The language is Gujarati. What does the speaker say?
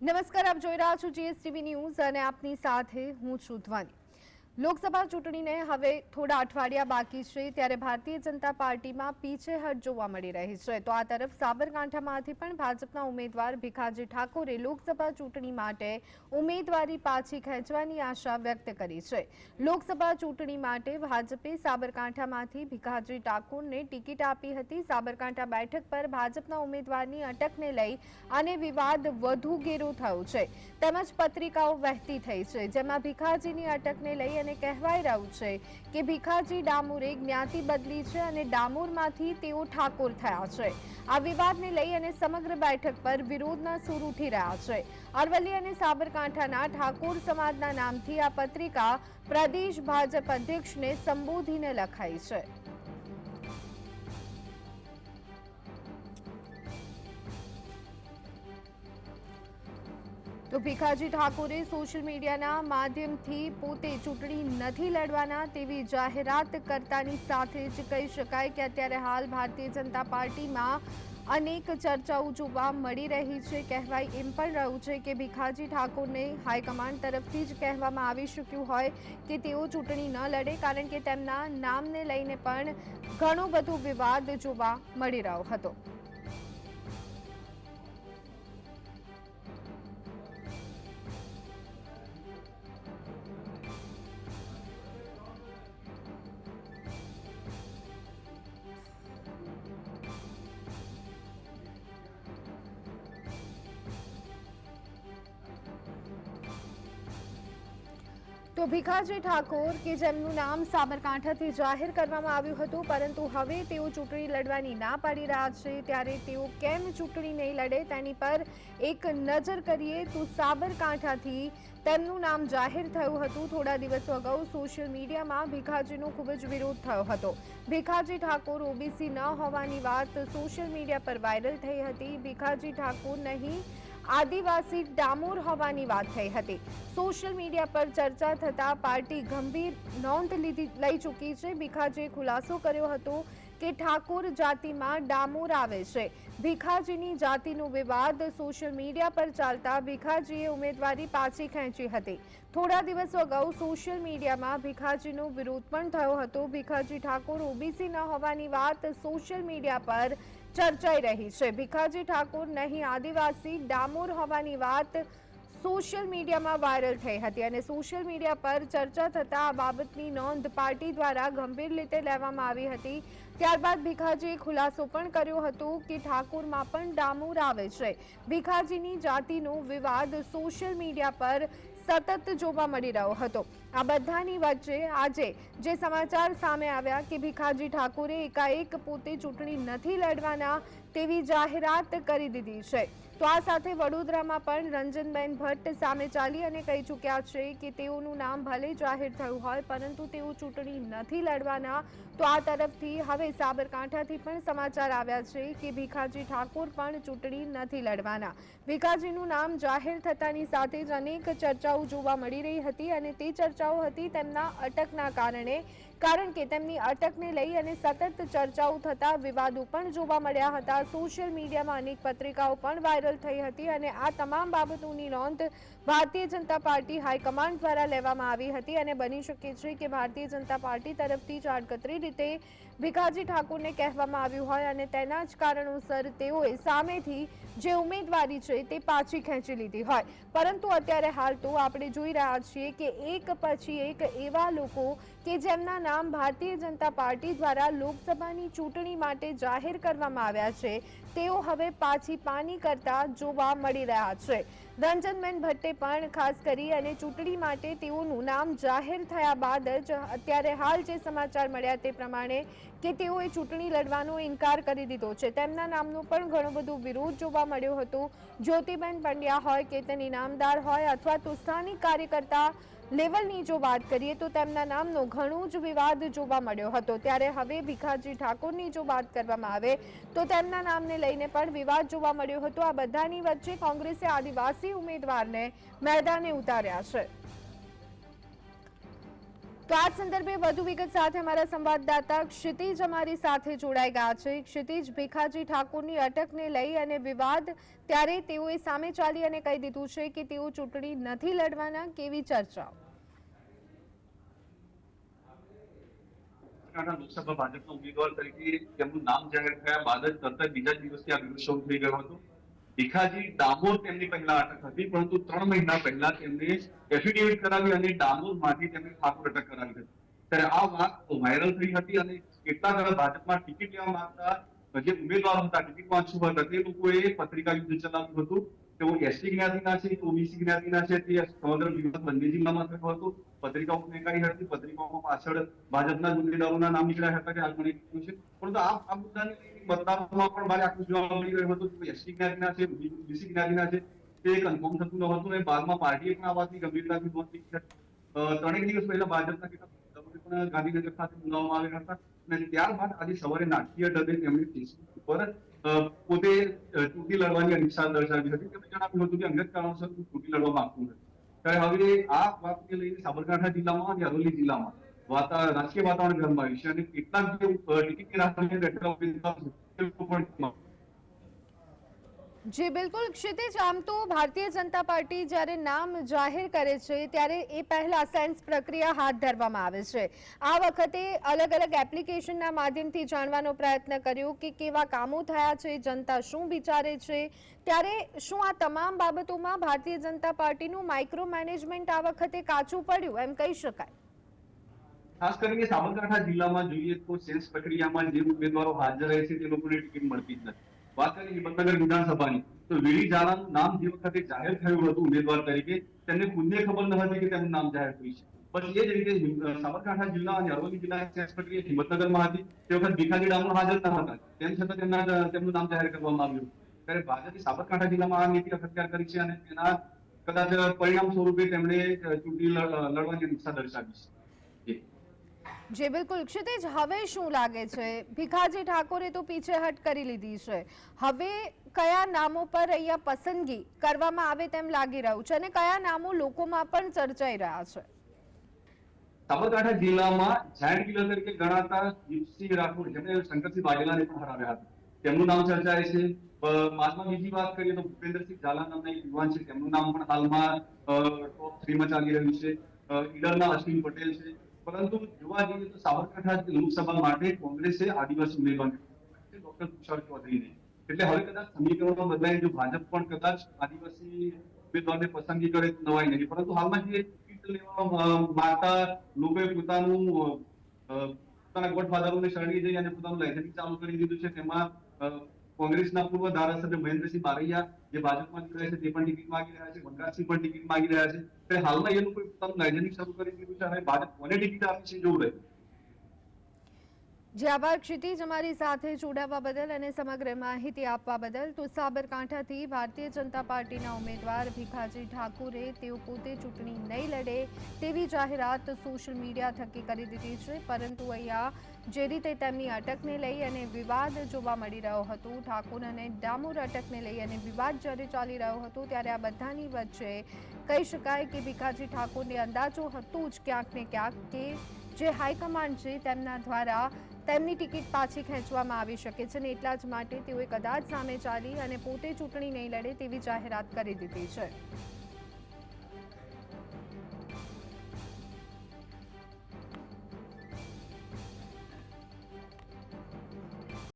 નમસ્કાર આપ જોઈ રહ્યા છો જીએસટીવી ન્યૂઝ અને આપની સાથે હું છું લોકસભા ચૂંટણીને હવે થોડા અઠવાડિયા બાકી છે, ત્યારે ભારતીય જનતા પાર્ટીમાં પીછેહટ જોવા મળી રહી છે. તો આ તરફ સાબરકાંઠામાંથી પણ ભાજપના ઉમેદવાર ભીખાજી ઠાકોરે લોકસભા ચૂંટણી માટે ઉમેદવારી પાછી ખેંચવાની આશા વ્યક્ત કરી છે. લોકસભા ચૂંટણી માટે ભાજપે સાબરકાંઠામાંથી ભીખાજી ઠાકોરને ટિકિટ આપી હતી. સાબરકાંઠા બેઠક પર ભાજપના ઉમેદવારની અટકને લઈ અને વિવાદ વધુ ઘેરો થયો છે. તેમજ પત્રિકાઓ વહેતી થઈ છે, જેમાં ભીખાજીની અટકને લઈ અને કહેવાઈ રહ્યું છે કે ભીખાજી ડામોરે જ્ઞાતિ બદલી છે અને ડામોરમાંથી તેઓ ઠાકોર થયા છે. આ વિવાદને લઈ અને સમગ્ર બેઠક પર વિરોધના સૂર ઉઠી રહ્યા છે. અરવલ્લી અને સાબરકાંઠાના ઠાકોર સમાજના નામથી આ પત્રિકા પ્રદેશ ભાજપ અધ્યક્ષને સંબોધીને લખાઈ છે. તો ભીખાજી ઠાકોરે સોશિયલ મીડિયાના માધ્યમથી પોતે ચૂંટણી નથી લડવાના તેવી જાહેરાત કરતાની સાથે જ કહી શકાય કે અત્યારે હાલ ભારતીય જનતા પાર્ટીમાં અનેક ચર્ચાઓ જોવા મળી રહી છે. કહેવાય એમ પણ રહ્યું છે કે ભીખાજી ઠાકોરને હાઈકમાન્ડ તરફથી જ કહેવામાં આવી ચૂક્યું હોય કે તેઓ ચૂંટણી ન લડે કારણ કે તેમના નામને લઈને પણ ઘણો બધો વિવાદ જોવા મળી રહ્યો હતો. તો ભીખાજી ઠાકોર, કે જેમનું નામ સાબરકાંઠાથી જાહેર કરવામાં આવ્યું હતું, પરંતુ હવે તેઓ ચૂંટણી લડવાની ના પાડી રહ્યા છે. ત્યારે તેઓ કેમ ચૂંટણી નહીં લડે, તેની પર એક નજર કરીએ તો સાબરકાંઠાથી તેમનું નામ જાહેર થયું હતું. થોડા દિવસો અગાઉ સોશિયલ મીડિયામાં ભીખાજીનો ખૂબ જ વિરોધ થયો હતો. ભીખાજી ઠાકોર ઓબીસી ન હોવાની વાત સોશિયલ મીડિયા પર વાયરલ થઈ હતી. ભીખાજી ઠાકોર નહીં, આદિવાસી ડામોર હોવાની વાત થઈ હતી. સોશિયલ મીડિયા પર ચર્ચા થતાં પાર્ટી ગંભીર નોંધ લીધી લઈ ચૂકી છે. ભીખાજીએ ખુલાસો કર્યો હતો કે ઠાકોર જાતિમાં ડામોર આવે છે. ભીખાજીની જાતિનો વિવાદ સોશિયલ મીડિયા પર ચાલતા ભીખાજીએ ઉમેદવારી પાછી ખેંચી હતી. થોડા દિવસો અગાઉ સોશિયલ મીડિયામાં ભીખાજીનો વિરોધ પણ થયો હતો. ભીખાજી ઠાકોર ઓબીસી ન હોવાની વાત સોશિયલ મીડિયા પર ચર્ચાઈ રહી છે. ભીખાજી ઠાકોર નહીં, આદિવાસી ડામોર હોવાની વાત સોશિયલ મીડિયામાં વાયરલ થઈ હતી અને સોશિયલ મીડિયા પર ચર્ચા થતાં આ બાબતની નોંધ પાર્ટી દ્વારા ગંભીર રીતે લેવામાં આવી હતી. ત્યારબાદ ભીખાજીએ ખુલાસો પણ કર્યો હતો કે ઠાકોરમાં પણ ડામોર આવે છે. ભીખાજીની જાતિનો વિવાદ સોશિયલ મીડિયા પર સતત જોવા મળી રહ્યો હતો. આ બધાની વચ્ચે આજે જે સમાચાર સામે આવ્યા કે ભીખાજી ઠાકોરે એકાએક પોતે ચૂંટણી નથી લડવાના તેવી જાહેરાત કરી દીધી છે. તો આ સાથે વડોદરામાં પણ રંજનબેન ભટ્ટ સામે ચાલી અને કહી ચૂક્યા છે કે તેઓનું નામ ભલે જાહેર થયું હોય, પરંતુ તેઓ ચૂંટણી નથી લડવાના. તો આ તરફથી હવે સાબરકાંઠાથી પણ સમાચાર આવ્યા છે કે ભીખાજી ઠાકોર પણ ચૂંટણી નથી લડવાના. ભીખાજીનું નામ જાહેર થતાની સાથે જ અનેક ચર્ચાઓ જોવા મળી રહી હતી અને તે ચર્ચાઓ હતી તેમના અટકના કારણે. કારણ કે તેમની અટકને લઈ અને સતત ચર્ચાઓ થતા વિવાદો પણ જોવા મળ્યા હતા. સોશિયલ મીડિયામાં અનેક પત્રિકાઓ પણ વાયરલ થઈ હતી અને આ તમામ બાબતોની નોંધ ભારતીય જનતા પાર્ટી હાઈકમાન્ડ દ્વારા લેવામાં આવી હતી અને બની શકે છે કે ભારતીય જનતા પાર્ટી તરફથી જ આડકતરી રીતે ભીખાજી ઠાકોરને કહેવામાં આવ્યું હોય અને તેના જ કારણોસર તેઓએ સામેથી જે ઉમેદવારી છે તે પાછી ખેંચી લીધી હોય. પરંતુ અત્યારે હાલ તો આપણે જોઈ રહ્યા છીએ કે એક પછી એક એવા લોકો કે જેમના નામ ભારતીય જનતા પાર્ટી દ્વારા લોકસભાની ચૂંટણી માટે જાહેર કરવામાં આવ્યા છે, તેઓ હવે પાછી પાની કરતા જોવા મળી રહ્યા છે. રંજનબેન ભટ્ટે પણ ખાસ કરી અને ચૂંટણી માટે તેઓનું નામ જાહેર થયા બાદ જ અત્યારે હાલ જે સમાચાર મળ્યા તે પ્રમાણે કે તેઓએ ચૂંટણી લડવાનો ઇનકાર કરી દીધો છે. તેમના નામનો પણ ઘણો બધો વિરોધ જોવા મળ્યો હતો. જ્યોતિબેન પંડ્યા હોય કે તેની નામદાર હોય અથવા તો સ્થાનિક કાર્યકર્તા લેવલની જો વાત કરીએ તો તેમના નામનો ઘણો જ વિવાદ જોવા મળ્યો હતો. ત્યારે હવે ભીખાજી ઠાકોરની જો વાત કરવામાં આવે તો તેમના નામને લઈને પણ વિવાદ જોવા મળ્યો હતો. આ બધાની વચ્ચે કોંગ્રેસે આદિવાસી ઉમેદવારને મેદાને ઉતાર્યા છે. તો આ સંદર્ભે વધુ વિગત સાથે અમારા સંવાદદાતા ક્ષિતિજ અમારી સાથે જોડાઈ ગયા છે. ક્ષિતિજ, ભીખાજી ઠાકોરની અટકને લઈ અને વિવાદ ત્યારે તેઓએ સામે ચાલી અને કહી દીધું છે કે તેઓ ચૂંટણી નથી લડવાના કેવી ચર્ચાઓ લોકસભા ભાજપના ઉમેદવાર તરીકે તેમનું નામ જાહેર થયા બાદ જ તરત બીજા દિવસથી આ વિરોધ શરૂ થઈ ગયો હતો. ભીખાજી ડામોર તેમની પહેલા અટક હતી, પરંતુ ત્રણ મહિના પહેલા તેમને એફિડેવિટ કરાવી અને ડામોરમાંથી તેમને ઠાકોર અટક કરાવી હતી. ત્યારે આ વાત વાયરલ થઈ હતી અને કેટલાક હવે ભાજપમાં ટિકિટ લેવા માંગતા, જે ઉમેદવારો હતા, ટિકિટ વાંચુ હતા, તે લોકોએ પત્રિકા યુદ્ધ ચલાવ્યું હતું. તેઓ એસટી જ્ઞાતિના છે કે ઓબીસી જ્ઞાતિના છે તે સમગ્ર વિવાદ બંને જિલ્લામાં થયો હતો. પત્રિકાઓ ફેંકાઈ હતી. પત્રિકાઓમાં પાછળ ભાજપના ગુનેગારોના નામ નીકળ્યા હતા કે આ મને છે. પરંતુ આ આ મુદ્દાને મતદારોમાં પણ મારે આખું જોવા મળી રહ્યું હતું કે એસટી જ્ઞાતિના છે ઓબીસી જ્ઞાતિના છે. તે કન્ફર્મ થતું ન હતું અને બાદમાં પાર્ટીએ પણ આ વાતની ગંભીરતાથી નોંધ લીધી ત્રણેક દિવસ પહેલા ભાજપના કેટલાક પણ ગાંધીનગર ખાતે બોલાવવામાં આવ્યા હતા. અને ત્યારબાદ આજે સવારે નાટકીય ઢબે તેમણે ઉપર પોતે ચૂંટણી લડવાની અનિચ્છા દર્શાવી હતી તેમણે જણાવ્યું હતું કે અંગત કારણોસર હું ચૂંટણી લડવા માંગતું નથી. ત્યારે હવે આ વાતને લઈને સાબરકાંઠા જિલ્લામાં અને અરવલ્લી જિલ્લામાં રાજકીય વાતાવરણ ગરમાયું છે અને કેટલાક જે ટિકિટની રાહ જોઈને બેઠેલા ઉમેદવારો છે, તે લોકો પણ જી, બિલકુલ. ક્ષિતિજ, આમ તો ભારતીય જનતા પાર્ટી જ્યારે નામ જાહેર કરે છે, ત્યારે એ પહેલા સેન્સ પ્રક્રિયા હાથ ધરવામાં આવે છે. આ વખતે અલગ અલગ એપ્લિકેશનના માધ્યમથી જાણવાનો પ્રયત્ન કર્યો કે કેવા કામો થયા છે, જનતા શું વિચારે છે. ત્યારે શું આ તમામ બાબતોમાં ભારતીય જનતા પાર્ટીનું માઇક્રો મેનેજમેન્ટ આ વખતે કાચું પડ્યું? એમ કહી શકાય. ખાસ કરીને સાબરકાંઠા જિલ્લામાં જોઈએ તો સેન્સ પ્રક્રિયામાં જે ઉમેદવારો હાજર રહે છે, તે લોકોને ટિકિટ મળતી જ નથી. વાત કરી હિંમતનગર વિધાનસભાની. તો વીરી ઝાલાનું નામ જે વખતે જાહેર થયું હતું ઉમેદવાર તરીકે, તેમને ખુદને ખબર ન હતી કે તેમનું નામ જાહેર થયું છે. પછી એ જ રીતે સાબરકાંઠા જિલ્લા અને અરવલ્લી જિલ્લા પ્રક્રિયા હિંમતનગરમાં હતી. તે વખત ભીખાજી હાજર ન હતા. તેમ છતાં તેમના તેમનું નામ જાહેર કરવામાં આવ્યું. ત્યારે ભાજપે સાબરકાંઠા જિલ્લામાં આ નીતિ અખત્યાર કરી છે અને તેના કદાચ પરિણામ સ્વરૂપે તેમણે ચૂંટણી લડવાની ઈચ્છા દર્શાવી છે. જે બિલકુલ ક્ષિતિજ હવે શું લાગે છે? ભીખાજી ઠાકોરે તો પીછેહટ કરી લીધી છે. હવે કયા નામો પર અહીંયા પસંદગી કરવામાં આવે તેમ લાગી રહ્યું છે અને કયા નામો લોકોમાં પણ ચર્ચાઈ રહ્યા છે? સાબરકાંઠા જિલ્લામાં જાયન્ટ કિલર તરીકે ગણાતા દીપસિંહ રાઠોડ જેમણે શંકરસિંહ વાઘેલાને પણ હરાવ્યા હતા. તેમનું નામ ચર્ચાય છે. બાદમાં બીજી વાત કરીએ તો ભૂપેન્દ્રસિંહ ઝાલા નામના એક યુવાન છે. તેમનું નામ પણ હાલમાં ટોપ થ્રીમાં ચાલી રહ્યું છે. ઈડરના અશ્વિન પટેલ છે. પરંતુ જોવા જઈએ તો સાબરકાંઠા લોકસભા માટે કોંગ્રેસે આદિવાસી ઉમેદવાર ડોક્ટર તુષાર ચૌધરીને. એટલે હવે કદાચ સમીકરણો બદલાય જો ભાજપ પણ કદાચ આદિવાસી ઉમેદવારને પસંદગી કરે તો નવાઈ નહીં. પરંતુ હાલમાં જે ટિકિટ લેવા માંગતા લોકોએ પોતાનું પોતાના ગોઠવાદારોને શરણી જઈ અને પોતાનું લાઇસન્સ ચાલુ કરી દીધું છે, તેમાં કોંગ્રેસના પૂર્વ ધારાસભ્ય મહેન્દ્રસિંહ બારૈયા જે ભાજપમાં જોડાયા છે, તે પણ ટિકિટ માંગી રહ્યા છે, વનરાજસિંહ પણ ટિકિટ માંગી રહ્યા છે. હાલમાં એ લોકોએ પોતાનું લાયસન્સ શરૂ કરી દીધું છે અને ભાજપ કોને ટિકિટ આપી છે, જોવું રહ્યું. જે આભાર ક્ષિતિજ અમારી સાથે જોડાવા બદલ અને સમગ્ર માહિતી આપવા બદલ તો સાબરકાંઠાથી ભારતીય જનતા પાર્ટીના ઉમેદવાર ભીખાજી ઠાકુરે તેઓ પોતે ચૂંટણી નહીં લડે તેવી જાહેરાત સોશિયલ મીડિયા થકી કરી દીધી છે. પરંતુ અહીંયા જે રીતે તેમની અટકને લઈ અને વિવાદ જોવા મળી રહ્યો હતો, ઠાકુર અને ડામોર અટકને લઈ અને વિવાદ જ્યારે ચાલી રહ્યો હતો ત્યારે આ બધાની વચ્ચે કહી શકાય કે ભીખાજી ઠાકુરને અંદાજો હતું જ ક્યાંક ને ક્યાંક કે જે હાઈકમાન્ડ છે તેમના દ્વારા તેમની ટિકિટ પાછી ખેંચવામાં આવી શકે છે અને એટલા જ માટે તેઓએ કદાચ સામે ચાલી અને પોતે ચૂંટણી નહીં લડે તેવી જાહેરાત કરી દીધી છે.